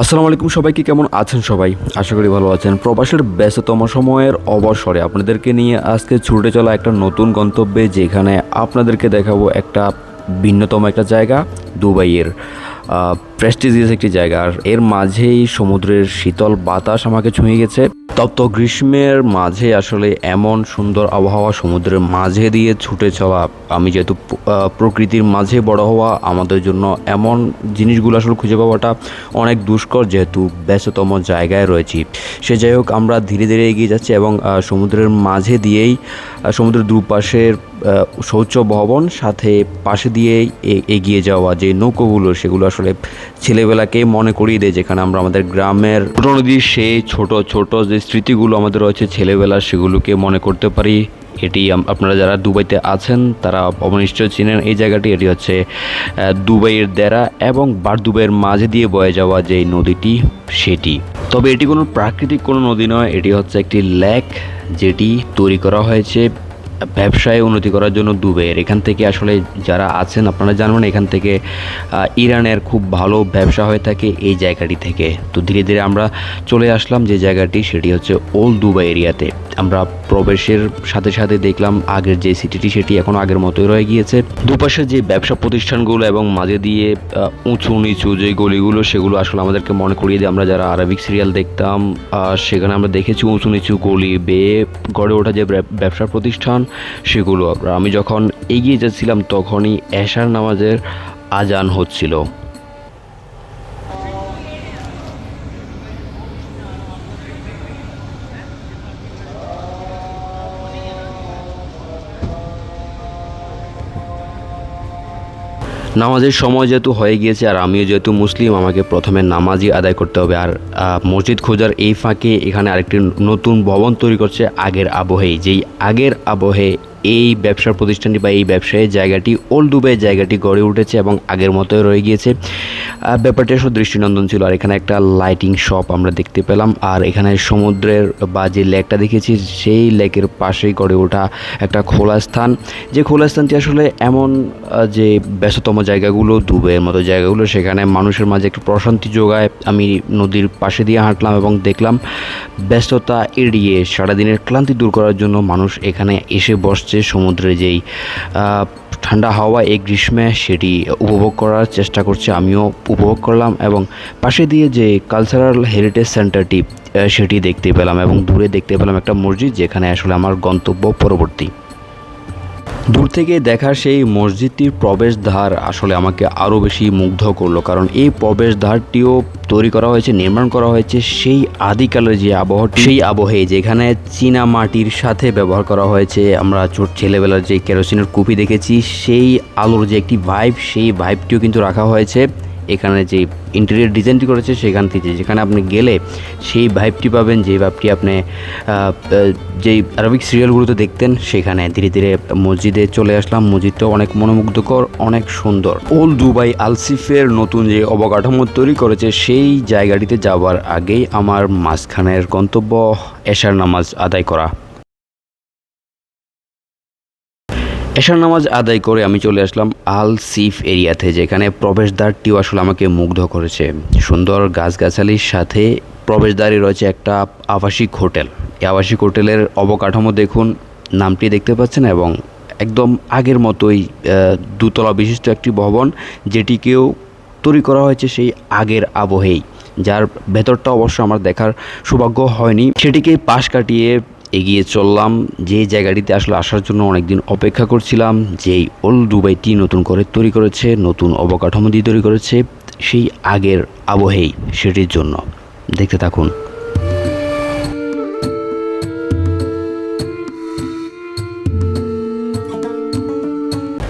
আসসালামু আলাইকুম, সবাইকে কেমন আছেন সবাই? আশা করি ভালো আছেন। প্রবাসের ব্যস্ততম সময়ের অবসরে আপনাদেরকে নিয়ে আজকে ছুটে চলা একটা নতুন গন্তব্যে, যেখানে আপনাদেরকে দেখাবো একটা ভিন্নতম একটা জায়গা, দুবাইয়ের প্রেস্টিজিয়াস একটি জায়গা। আর এর মাঝেই সমুদ্রের শীতল বাতাস আমাকে ছুঁয়ে গেছে। তপ্ত গ্রীষ্মের মাঝে আসলে এমন সুন্দর আবহাওয়া সমুদ্রের মাঝে দিয়ে ছুটে চলা, আমি যেহেতু প্রকৃতির মাঝে বড় হওয়া, আমাদের জন্য এমন জিনিসগুলো আসলে খুঁজে পাওয়াটা অনেক দুষ্কর যেহেতু ব্যস্ততম জায়গায় রয়েছি। সে যাই হোক, আমরা ধীরে ধীরে এগিয়ে যাচ্ছি এবং সমুদ্রের মাঝে দিয়েই সমুদ্রের দুপাশের শৌচ ভবন, সাথে পাশে দিয়েই এগিয়ে যাওয়া যে নৌকোগুলো, সেগুলো আসলে ছেলেবেলাকে মনে করিয়ে দেয়, যেখানে আমরা আমাদের গ্রামের নদীর সেই ছোট ছোট যে স্মৃতিগুলো আমাদের রয়েছে ছেলেবেলা, সেগুলোকে মনে করতে পারি। এটি আপনারা যারা দুবাইতে আছেন, তারা অবনিশ্চয় চিনেন এই জায়গাটি। এটি হচ্ছে দুবাইয়ের দেরা এবং বার দুবাইয়ের মাঝে দিয়ে বয়ে যাওয়া যে নদীটি, সেটি। তবে এটি কোনো প্রাকৃতিক কোনো নদী নয়, এটি হচ্ছে একটি লেক, যেটি তৈরি করা হয়েছে ব্যবসায় উন্নতি করার জন্য দুবাইয়ের এখান থেকে আসলে যারা আছেন, আপনারা জানবেন এখান থেকে ইরানের খুব ভালো ব্যবসা হয়ে থাকে এই জায়গাটি থেকে। তো ধীরে ধীরে আমরা চলে আসলাম যে জায়গাটি, সেটি হচ্ছে ওল্ড দুবাই এরিয়াতে। আমরা প্রবেশের সাথে সাথে দেখলাম আগের যে সিটিটি, সেটি এখন আগের মতোই রয়ে গিয়েছে। দুপাশে যে ব্যবসা প্রতিষ্ঠানগুলো এবং মাঝে দিয়ে উঁচু নিচু যে গলিগুলো, সেগুলো আসলে আমাদেরকে মনে করিয়ে দিয়ে। আমরা যারা আরবিক সিরিয়াল দেখতাম সেখানে আমরা দেখেছি উঁচু নিচু গলি বেয়ে গড়ে ওঠা যে ব্যবসা প্রতিষ্ঠান সেগুলো আমি যখন এগিয়ে যাচ্ছিলাম তখনই এশার নামাজের আজান হচ্ছিল। নামাজের সময় যেহেতু হয়ে গিয়েছে আর আমিও যেহেতু মুসলিম, আমাকে প্রথমে নামাজই আদায় করতে হবে। আর মসজিদ খোঁজার এই ফাঁকে এখানে আরেকটি নতুন ভবন তৈরি করছে আগের আবহেই যেই আগের আবহে এই ব্যবসার প্রতিষ্ঠানটি বা এই ব্যবসায়ী জায়গাটি ওল্ড দুবাই জায়গাটি গড়ে উঠেছে এবং আগের মতোই রয়ে গিয়েছে। ব্যাপারটি আসলে দৃষ্টিনন্দন ছিল আর এখানে একটা লাইটিং শপ আমরা দেখতে পেলাম। আর এখানে সমুদ্রের বা যে লেকটা দেখেছি, সেই লেকের পাশেই গড়ে ওঠা একটা খোলা স্থান। যে খোলা স্থানটি আসলে এমন যে ব্যস্ততম জায়গাগুলো, দুবাইয়ের মতো জায়গাগুলো, সেখানে মানুষের মাঝে একটু প্রশান্তি যোগায়। আমি নদীর পাশে দিয়ে হাঁটলাম এবং দেখলাম ব্যস্ততা এড়িয়ে সারাদিনের ক্লান্তি দূর করার জন্য মানুষ এখানে এসে বসছে। সমুদ্রে যেই ঠান্ডা হাওয়া এই গ্রীষ্মে সেটি উপভোগ করার চেষ্টা করছে, আমিও উপভোগ করলাম এবং পাশে দিয়ে যে কালচারাল হেরিটেজ সেন্টারটি সেটি দেখতে পেলাম এবং দূরে দেখতে পেলাম একটা মসজিদ যেখানে আসলে আমার গন্তব্য পরবর্তী। দূর থেকে দেখার সেই মসজিদটির প্রবেশদ্বার আসলে আমাকে আরও বেশি মুগ্ধ করল। কারণ এই প্রবেশদ্বারটিও তৈরি করা হয়েছে, নির্মাণ করা হয়েছে সেই আদিকালের যে আবহাওয়া সেই আবহে যেখানে চীনা মাটির সাথে ব্যবহার করা হয়েছে। আমরা ছোট ছেলেবেলার যে কেরোসিনের কুপি দেখেছি, সেই আলোর যে একটি ভাইব, সেই ভাইবটিও কিন্তু রাখা হয়েছে। এখানে যে ইন্টেরিয়র ডিজাইনটি করেছে সেখান থেকে, যেখানে আপনি গেলে সেই ভাইবটি পাবেন, যে ভাইবটি আপনি যেই আরবিক সিরিয়ালগুলোতে দেখতেন, সেখানে ধীরে ধীরে মসজিদে চলে আসলাম। মসজিদটাও অনেক মনোমুগ্ধকর, অনেক সুন্দর। ওল দুবাই আলসিফের নতুন যে অবকাঠামো তৈরি করেছে, সেই জায়গাটিতে যাওয়ার আগেই আমার মাঝখানের গন্তব্য এশার নামাজ আদায় করা। এশার নামাজ আদায় করে আমি চলে আসলাম আল সিফ এরিয়াতে, যেখানে প্রবেশদ্বারটিও আসলে আমাকে মুগ্ধ করেছে। সুন্দর গাছগাছালির সাথে প্রবেশদ্বারে রয়েছে একটা আবাসিক হোটেল। এই আবাসিক হোটেলের অবকাঠামো দেখুন, নামটি দেখতে পাচ্ছেন এবং একদম আগের মতোই দুতলা বিশিষ্ট একটি ভবন, যেটিকেও তৈরি করা হয়েছে সেই আগের আবহেই। যার ভেতরটা অবশ্য আমার দেখার সৌভাগ্য হয়নি। সেটিকে পাশ কাটিয়ে এগিয়ে চললাম। যে জায়গাটিতে আসলে আসার জন্য অনেকদিন অপেক্ষা করছিলাম, যেই ওল্ড দুবাইটি নতুন করে তৈরি করেছে, নতুন অবকাঠামো দিয়ে তৈরি করেছে, সেই আগের আবহেই সেটির জন্য। দেখতে থাকুন।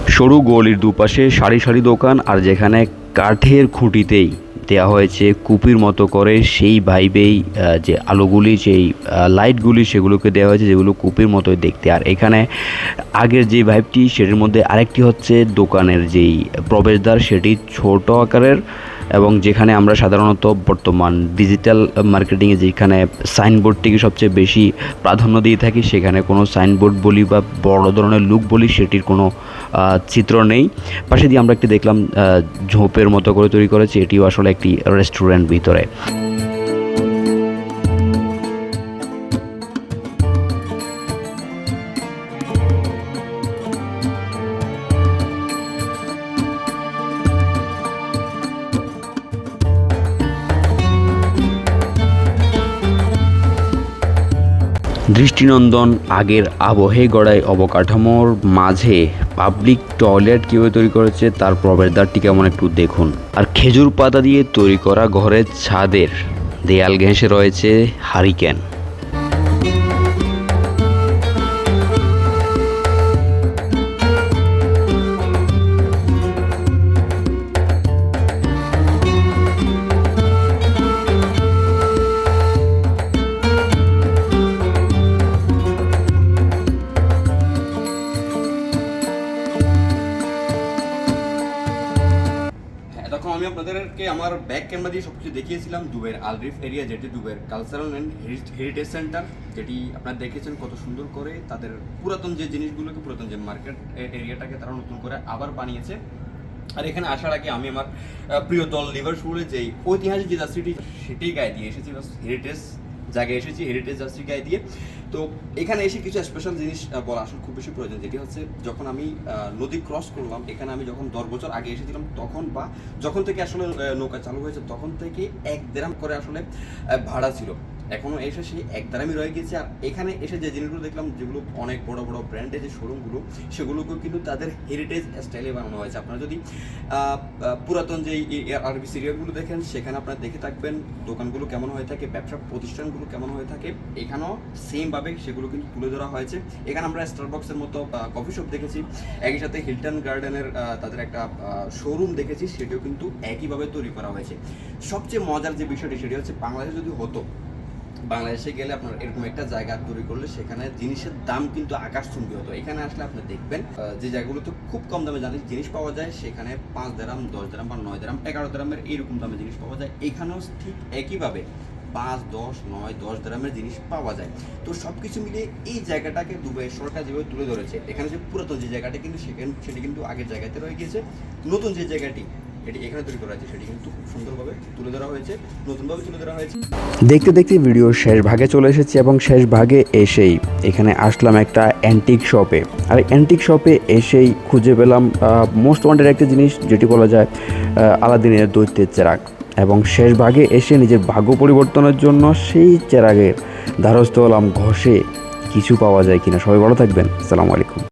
সরু গলির দুপাশে সারি সারি দোকান আর যেখানে কাঠের খুঁটিতেই দেওয়া হয়েছে কুপির মতো করে, সেই ভাইবেই যে আলোগুলি, সেই লাইটগুলি সেগুলোকে দেওয়া হয়েছে, যেগুলো কুপির মতোই দেখতে। আর এখানে আগের যে ভাইবটি, সেটির মধ্যে আরেকটি হচ্ছে দোকানের যেই প্রবেশদ্বার, সেটি ছোট আকারের এবং যেখানে আমরা সাধারণত বর্তমান ডিজিটাল মার্কেটিংয়ে যেখানে সাইনবোর্ডটিকে সবচেয়ে বেশি প্রাধান্য দিয়ে থাকি, সেখানে কোনো সাইনবোর্ড বলি বা বড় ধরনের লুক বলি, সেটির কোনো চিত্র নেই। পাশে দিয়ে আমরা একটি দেখলাম ঝোপের মতো করে তৈরি করেছে। এটিও আসলে একটি রেস্টুরেন্ট ভিতরে। দৃষ্টিনন্দন আগের আবহে গড়ায় অবকাঠামোর মাঝে পাবলিক টয়লেট কীভাবে তৈরি করেছে, তার প্রবেশদ্বারটি কেমন একটু দেখুন। আর খেজুর পাতা দিয়ে তৈরি করা ঘরের ছাদের দেয়াল ঘেঁষে রয়েছে হারিকেন আমি আপনাদেরকে আমার ব্যাক ক্যামেরা দিয়ে সবকিছু দেখিয়েছিলাম, দুবের আলরিফ এরিয়া যেটি দুবের কালচারাল অ্যান্ড হেরিটেজ সেন্টার যেটি আপনারা দেখেছেন কত সুন্দর করে তাদের পুরাতন যে জিনিসগুলোকে, পুরাতন যে মার্কেট এরিয়াটাকে তারা নতুন করে আবার বানিয়েছে। আর এখানে আসার আগে আমি আমার প্রিয় দল লিভারপুলের যেই ঐতিহাসিক যে সিটি সেটি গায়ে দিয়ে এসেছি হেরিটেজ জায়গায় এসেছি হেরিটেজ গায়ে দিয়ে। তো এখানে এসে কিছু স্পেশাল জিনিস বলা আসলে খুব বেশি প্রয়োজন। যেটি হচ্ছে, যখন আমি নদী ক্রস করলাম, এখানে আমি যখন দশ বছর আগে এসেছিলাম, তখন বা যখন থেকে আসলে নৌকা চালু হয়েছে, তখন থেকে এক দেড়াম করে আসলে ভাড়া ছিল। এখনও এসে সেই এক দারামই রয়ে গেছে। আর এখানে এসে যে জিনিসগুলো দেখলাম, যেগুলো অনেক বড় বড় ব্র্যান্ডের যে শোরুমগুলো সেগুলোকেও কিন্তু তাদের হেরিটেজ স্টাইলে বানানো হয়েছে। আপনারা যদি পুরাতন যে আরবি সিরিয়ালগুলো দেখেন, সেখানে আপনারা দেখে থাকবেন দোকানগুলো কেমন হয়ে থাকে, ব্যবসা প্রতিষ্ঠানগুলো কেমন হয়ে থাকে। এখানেও সেমভাবে সেগুলো কিন্তু তুলে ধরা হয়েছে। এখানে আমরা স্টারবক্সের মতো কফি শপ দেখেছি। একই সাথে হিলটন গার্ডেনের তাদের একটা শোরুম দেখেছি, সেটিও কিন্তু একইভাবে তৈরি করা হয়েছে। সবচেয়ে মজার যে বিষয়টি, সেটি হচ্ছে বাংলাদেশে যদি হতো বাংলাদেশে গেলে আপনার এরকম একটা জায়গা তৈরি করলে সেখানে জিনিসের দাম কিন্তু আকাশচুম্বী হতো। এখানে আসলে আপনি দেখবেন যে জায়গাগুলোতে খুব কম দামে জানিস জিনিস পাওয়া যায়, সেখানে পাঁচ দেরাম, দশ দেরাম বা নয় দেরাম, এগারো দেরামের এইরকম দামে জিনিস পাওয়া যায়। এখানেও ঠিক একইভাবে পাঁচ, দশ, নয়, দশ গ্রামের জিনিস পাওয়া যায়। তো সব কিছু মিলিয়ে এই জায়গাটাকে দুবাই সরকার যেভাবে তুলে ধরেছে, এখানে যে পুরাতন যে জায়গাটা কিন্তু সেখানে সেটি কিন্তু আগের জায়গাতে রয়ে গিয়েছে। নতুন যে জায়গাটি এটি এখানে তৈরি করা সেটি কিন্তু খুব সুন্দরভাবে তুলে ধরা হয়েছে, নতুনভাবে তুলে ধরা হয়েছে। দেখতে দেখতে ভিডিওর শেষ ভাগে চলে এসেছি এবং শেষ ভাগে এসেই এখানে আসলাম একটা অ্যান্টিক শপে আর অ্যান্টিক শপে এসেই খুঁজে পেলাম মোস্ট ওয়ান্টেড একটা জিনিস, যেটি বলা যায় আলাদিনের দৈত্যের চেরাক এবং শেষ ভাগে এসে নিজের ভাগ্য পরিবর্তনের জন্য সেই চেরাগের দ্বারস্থ হলাম, ঘষে কিছু পাওয়া যায় কিনা। সবাই ভালো থাকবেন। আসসালামু আলাইকুম।